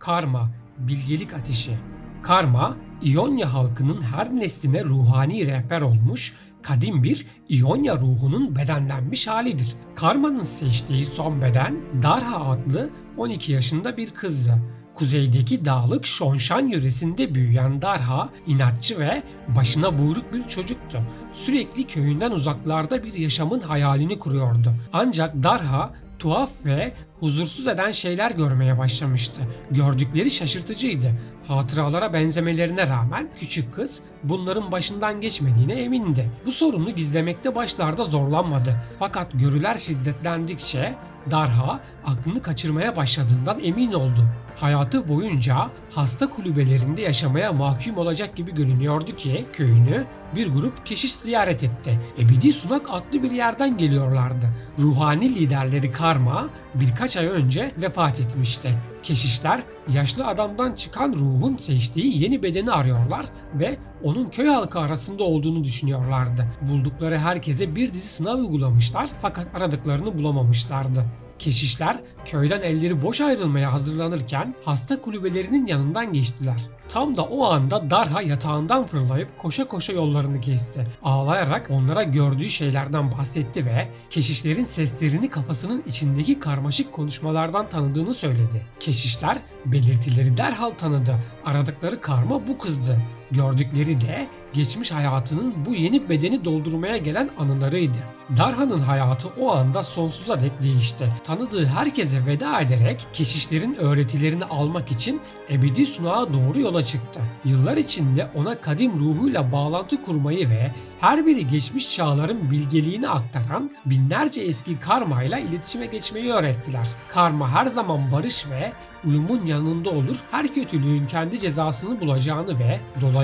Karma, bilgelik ateşi. Karma, İonya halkının her nesline ruhani rehber olmuş, kadim bir İonya ruhunun bedenlenmiş halidir. Karma'nın seçtiği son beden Darha adlı 12 yaşında bir kızdı. Kuzeydeki dağlık Şonshan yöresinde büyüyen Darha, inatçı ve başına buyruk bir çocuktu. Sürekli köyünden uzaklarda bir yaşamın hayalini kuruyordu. Ancak Darha tuhaf ve huzursuz eden şeyler görmeye başlamıştı. Gördükleri şaşırtıcıydı. Hatıralara benzemelerine rağmen küçük kız bunların başından geçmediğine emindi. Bu sorunu gizlemekte başlarda zorlanmadı. Fakat görüler şiddetlendikçe Darha aklını kaçırmaya başladığından emin oldu. Hayatı boyunca hasta kulübelerinde yaşamaya mahkum olacak gibi görünüyordu ki köyünü bir grup keşiş ziyaret etti. Ebedi Sunak adlı bir yerden geliyorlardı. Ruhani liderleri Karma birkaç ay önce vefat etmişti. Keşişler yaşlı adamdan çıkan ruhun seçtiği yeni bedeni arıyorlar ve onun köy halkı arasında olduğunu düşünüyorlardı. Buldukları herkese bir dizi sınav uygulamışlar fakat aradıklarını bulamamışlardı. Keşişler köyden elleri boş ayrılmaya hazırlanırken hasta kulübelerinin yanından geçtiler. Tam da o anda Darha yatağından fırlayıp koşa koşa yollarını kesti. Ağlayarak onlara gördüğü şeylerden bahsetti ve keşişlerin seslerini kafasının içindeki karmaşık konuşmalardan tanıdığını söyledi. Keşişler belirtileri derhal tanıdı. Aradıkları karma bu kızdı. Gördükleri de geçmiş hayatının bu yeni bedeni doldurmaya gelen anılarıydı. Darha'nın hayatı o anda sonsuza dek değişti. Tanıdığı herkese veda ederek keşişlerin öğretilerini almak için ebedi sunağa doğru yola çıktı. Yıllar içinde ona kadim ruhuyla bağlantı kurmayı ve her biri geçmiş çağların bilgeliğini aktaran binlerce eski karmayla iletişime geçmeyi öğrettiler. Karma her zaman barış ve uyumun yanında olur, her kötülüğün kendi cezasını bulacağını ve dolayısıyla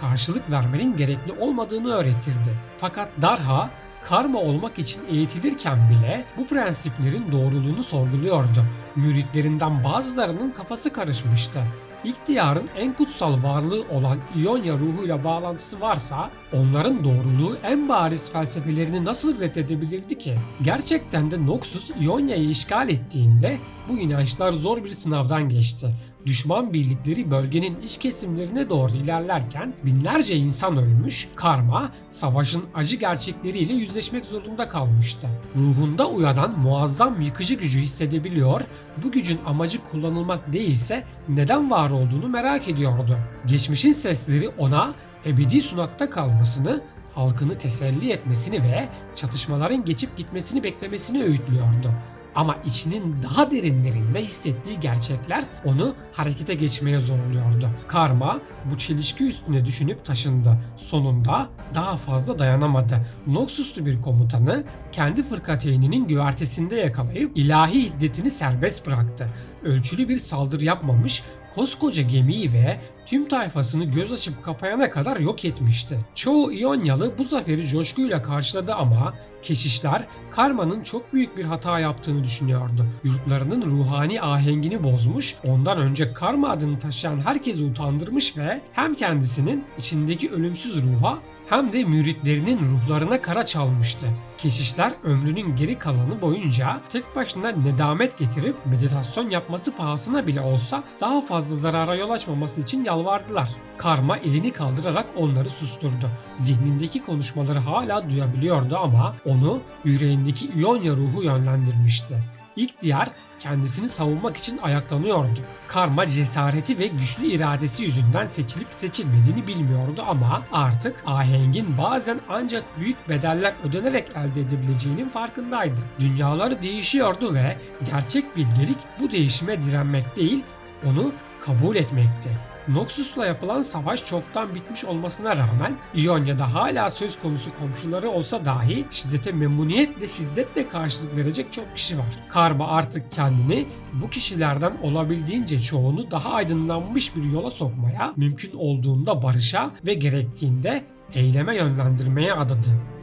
karşılık vermenin gerekli olmadığını öğretirdi. Fakat Darha karma olmak için eğitilirken bile bu prensiplerin doğruluğunu sorguluyordu. Müritlerinden bazılarının kafası karışmıştı. İhtiyarın en kutsal varlığı olan İonya ruhuyla bağlantısı varsa onların doğruluğu en bariz felsefelerini nasıl reddedebilirdi ki? Gerçekten de Noxus İonya'yı işgal ettiğinde bu inançlar zor bir sınavdan geçti. Düşman birlikleri bölgenin iç kesimlerine doğru ilerlerken binlerce insan ölmüş, karma savaşın acı gerçekleriyle yüzleşmek zorunda kalmıştı. Ruhunda uyanan muazzam yıkıcı gücü hissedebiliyor, bu gücün amacı kullanılmak değilse neden var olduğunu merak ediyordu. Geçmişin sesleri ona ebedi sunakta kalmasını, halkını teselli etmesini ve çatışmaların geçip gitmesini beklemesini öğütlüyordu. Ama içinin daha derinlerinde hissettiği gerçekler onu harekete geçmeye zorluyordu. Karma bu çelişki üstüne düşünüp taşındı. Sonunda daha fazla dayanamadı. Noxuslu bir komutanı kendi fırkateyninin güvertesinde yakalayıp ilahi hiddetini serbest bıraktı. Ölçülü bir saldırı yapmamış, koskoca gemiyi ve tüm tayfasını göz açıp kapayana kadar yok etmişti. Çoğu İonyalı bu zaferi coşkuyla karşıladı ama keşişler Karma'nın çok büyük bir hata yaptığını düşünüyordu. Yurtlarının ruhani ahengini bozmuş, ondan önce Karma adını taşıyan herkesi utandırmış ve hem kendisinin içindeki ölümsüz ruha hem de müritlerinin ruhlarına kara çalmıştı. Keşişler ömrünün geri kalanı boyunca tek başına nedamet getirip meditasyon yapması pahasına bile olsa daha fazla zarara yol açmaması için yalvardılar. Karma elini kaldırarak onları susturdu. Zihnindeki konuşmaları hala duyabiliyordu ama onu yüreğindeki İonya ruhu yönlendirmişti. İlk diyar kendisini savunmak için ayaklanıyordu. Karma cesareti ve güçlü iradesi yüzünden seçilip seçilmediğini bilmiyordu ama artık ahengin bazen ancak büyük bedeller ödenerek elde edebileceğinin farkındaydı. Dünyaları değişiyordu ve gerçek bilgelik bu değişime direnmek değil, onu kabul etmekti. Noxus'la yapılan savaş çoktan bitmiş olmasına rağmen İonya'da hala söz konusu komşuları olsa dahi şiddete memnuniyetle şiddetle karşılık verecek çok kişi var. Karma artık kendini bu kişilerden olabildiğince çoğunu daha aydınlanmış bir yola sokmaya, mümkün olduğunda barışa ve gerektiğinde eyleme yönlendirmeye adadı.